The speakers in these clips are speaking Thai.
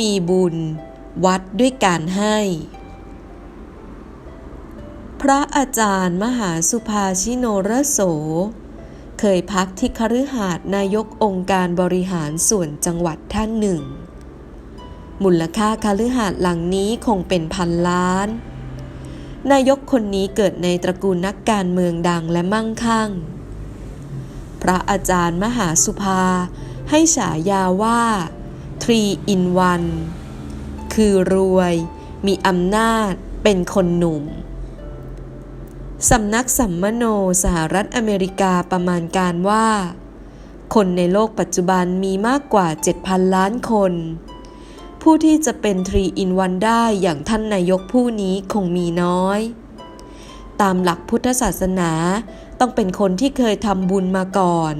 มีบุญ วัดด้วยการให้ พระอาจารย์มหาสุภาชิโนรโส เคยพักที่คฤหาสน์นายกองค์การบริหารส่วนจังหวัดท่านหนึ่ง มูลค่าคฤหาสน์หลังนี้คงเป็นพันล้าน นายกคนนี้เกิดในตระกูลนักการเมืองดังและมั่งคั่ง พระอาจารย์มหาสุภาให้ฉายาว่า 3 in 1 คือรวย มีอำนาจ เป็นคนหนุ่ม สำนักสัมมโนสหรัฐอเมริกาประมาณการว่า คนในโลกปัจจุบันมีมากกว่า 7,000 ล้านคน ผู้ที่จะเป็น 3 in 1 ได้อย่างท่านนายกผู้นี้คงมีน้อย ตามหลักพุทธศาสนาต้องเป็นคนที่เคยทำบุญมาก่อน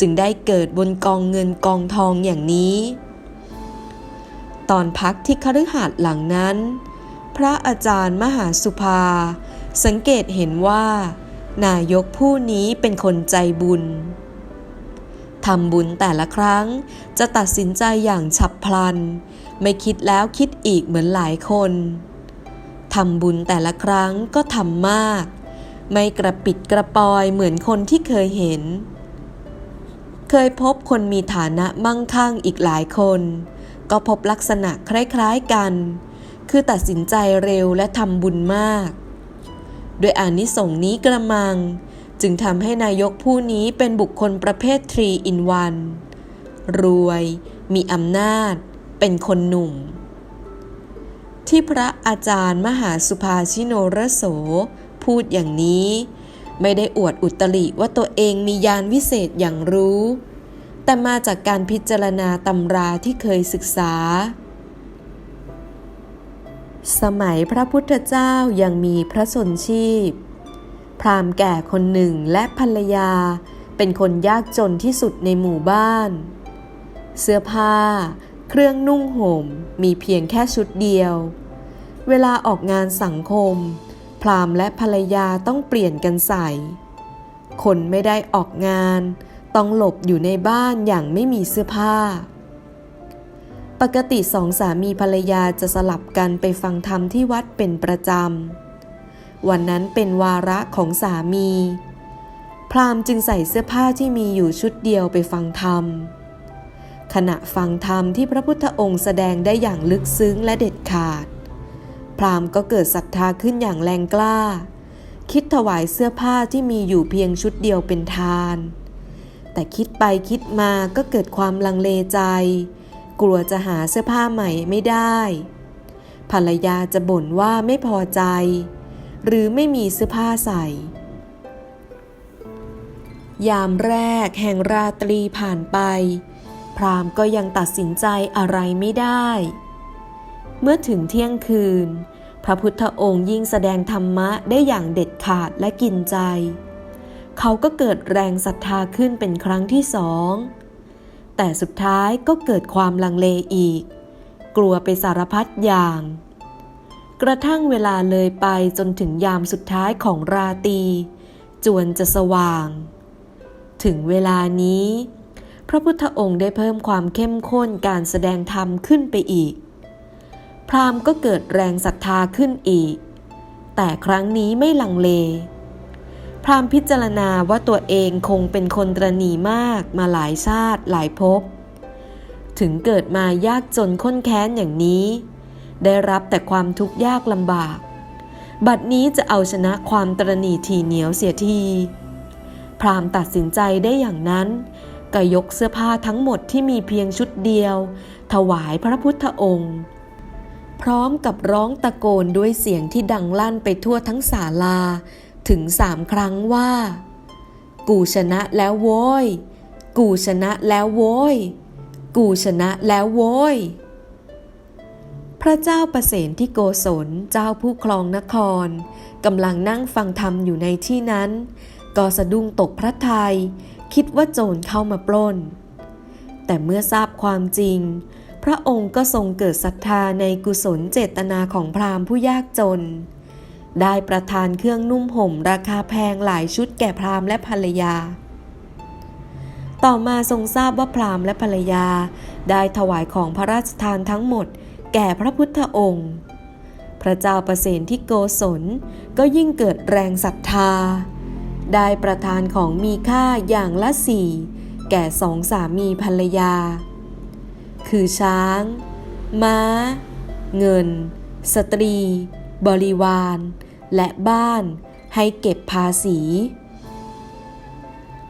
จึงได้เกิดบนกองเงินกองทองอย่างนี้ ตอนพักที่คฤหาสน์หลังนั้น พระอาจารย์มหาสุภา สังเกตเห็นว่า นายกผู้นี้เป็นคนใจบุญทำบุญแต่ละครั้งจะตัดสินใจอย่างฉับพลัน ไม่คิดแล้วคิดอีกเหมือนหลายคนทำบุญแต่ละครั้งก็ทำมาก ไม่กระปิดกระปอยเหมือนคนที่เคยเห็น เคยพบคนมีฐานะมั่งคั่งอีกหลายคน ก็พบลักษณะคล้ายๆกัน คือตัดสินใจเร็วและทำบุญมาก ด้วยอานิสงส์นี้กระมัง จึงทำให้นายกผู้นี้เป็นบุคคลประเภท3 in 1รวย มีอำนาจ เป็นคนหนุ่ม ที่พระอาจารย์มหาสุภาชิโนรโส พูดอย่างนี้ ไม่ได้อวดอุตริว่าตัวเองมียานวิเศษอย่างรู้ แต่มาจากการพิจารณาตำราที่เคยศึกษา สมัยพระพุทธเจ้ายังมีพระชนชีพ พราหมณ์แก่คนหนึ่งและภรรยาเป็นคนยากจนที่สุดในหมู่บ้าน เสื้อผ้า เครื่องนุ่งห่มมีเพียงแค่ชุดเดียว เวลาออกงานสังคม พราหมณ์และภรรยาต้องเปลี่ยนกันใส่ คนไม่ได้ออกงาน ต้องหลบอยู่ในบ้านอย่างไม่มีเสื้อผ้า ปกติสองสามีภรรยาจะสลับกันไปฟังธรรมที่วัดเป็นประจำ วันนั้นเป็นวาระของสามี พรามจึงใส่เสื้อผ้าที่มีอยู่ชุดเดียวไปฟังธรรม ขณะฟังธรรมที่พระพุทธองค์แสดงได้อย่างลึกซึ้งและเด็ดขาด พรามก็เกิดศรัทธาขึ้นอย่างแรงกล้าคิดถวายเสื้อผ้าที่มีอยู่เพียงชุดเดียวเป็นทาน แต่คิดไปคิดมาก็เกิดความลังเลใจ กลัวจะหาเสื้อผ้าใหม่ไม่ได้ ภรรยาจะบ่นว่าไม่พอใจ หรือไม่มีเสื้อผ้าใส่ ยามแรกแห่งราตรีผ่านไป พราหมณ์ก็ยังตัดสินใจอะไรไม่ได้ เมื่อถึงเที่ยงคืน พระพุทธองค์ยิ่งแสดงธรรมะได้อย่างเด็ดขาดและกินใจ เขาก็เกิดแรงศรัทธาขึ้นเป็นครั้งที่สอง แต่สุดท้ายก็เกิดความลังเลอีก กลัวไปสารพัดอย่าง กระทั่งเวลาเลยไปจนถึงยามสุดท้ายของราตรีจวนจะสว่าง ถึงเวลานี้ พระพุทธองค์ได้เพิ่มความเข้มข้นการแสดงธรรมขึ้นไปอีก พราหมณ์ก็เกิดแรงศรัทธาขึ้นอีก แต่ครั้งนี้ไม่ลังเล พราหมณ์พิจารณาว่าตัวเองคงเป็นคนตรณีมากมาหลายชาติหลายภพ ถึงเกิดมายากจนข้นแค้นอย่างนี้ ได้รับแต่ความทุกข์ยากลำบาก บัดนี้จะเอาชนะความตรณีทีเหนียวเสียที พราหมณ์ตัดสินใจได้อย่างนั้นก็ยกเสื้อผ้าทั้งหมดที่มีเพียงชุดเดียว ถวายพระพุทธองค์ พร้อมกับร้องตะโกนด้วยเสียงที่ดังลั่นไปทั่วทั้งศาลา ถึงสามครั้งว่า กูชนะแล้วโว้ย กูชนะแล้วโว้ย กูชนะแล้วโว้ย พระเจ้าประเสนที่โกศลเจ้าผู้ครองนครกำลังนั่งฟังธรรมอยู่ในที่นั้น ก็สะดุ้งตกพระทยัยคิดว่าโจรเข้ามาปล้น แต่เมื่อทราบความจริง พระองค์ก็ทรงเกิดศรัทธาในกุศลเจตนาของพราหมณ์ผู้ยากจน ได้ประทานเครื่องนุ่มห่มราคาแพงหลายชุดแก่พราหมณ์และภรรยา ต่อมาทรงทราบว่าพราหมณ์และภรรยา ได้ถวายของพระราชทานทั้งหมด แก่พระพุทธองค์ พระเจ้าประเสนที่โกศลก็ยิ่งเกิดแรงศรัทธา ได้ประทานของมีค่าอย่างละสี่แก่สองสามีภรรยา คือช้าง ม้า เงิน สตรี บริวาร และบ้านให้เก็บภาษี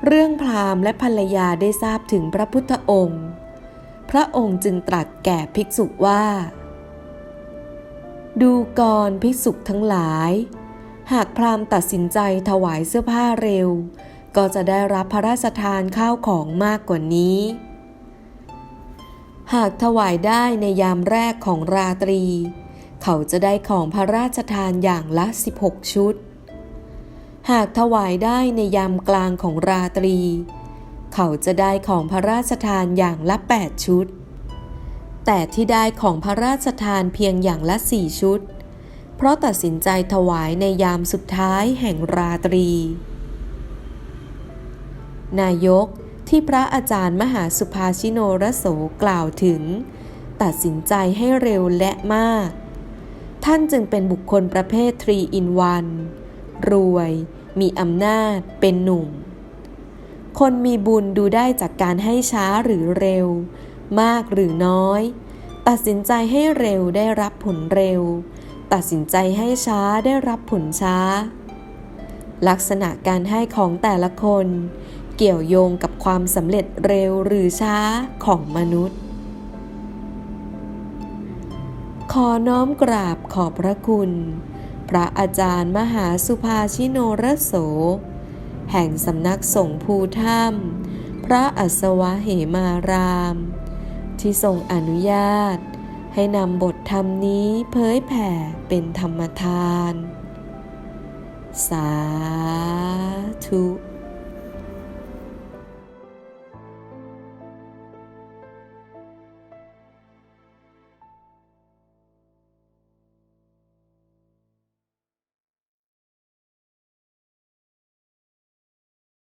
เรื่องพราหมณ์และภรรยาได้ทราบถึงพระพุทธองค์ พระองค์จึงตรัสแก่ภิกษุว่า ดูก่อนภิกษุทั้งหลาย หากพราหมณ์ตัดสินใจถวายเสื้อผ้าเร็ว ก็จะได้รับพระราชทานข้าวของมากกว่านี้ หากถวายได้ในยามแรกของราตรี เขาจะได้ของพระราชทานอย่างละ 16 ชุด หากถวายได้ในยามกลางของราตรี เขาจะได้ของพระราชทานอย่างละ 8 ชุด แต่ที่ได้ของพระราชทานเพียงอย่างละสี่ชุด เพราะตัดสินใจถวายในยามสุดท้ายแห่งราตรี นายกที่พระอาจารย์มหาสุภาชิโนรโสกล่าวถึง ตัดสินใจให้เร็วและมาก ท่านจึงเป็นบุคคลประเภททรีอินวันรวย มีอำนาจ เป็นหนุ่ม คนมีบุญดูได้จากการให้ช้าหรือเร็ว มากหรือน้อย ตัดสินใจให้เร็วได้รับผลเร็ว ตัดสินใจให้ช้าได้รับผลช้า ลักษณะการให้ของแต่ละคน เกี่ยวโยงกับความสำเร็จเร็วหรือช้าของมนุษย์ อน้อมกราบขอบพระคุณ พระอาจารย์มหาสุภาชิโนรโส แห่งสำนักสงฆ์ภูถ้ำพระอัศวะเหมาราม ที่ทรงอนุญาต ให้นำบทธรรมนี้เผยแผ่เป็นธรรมทาน สาธุ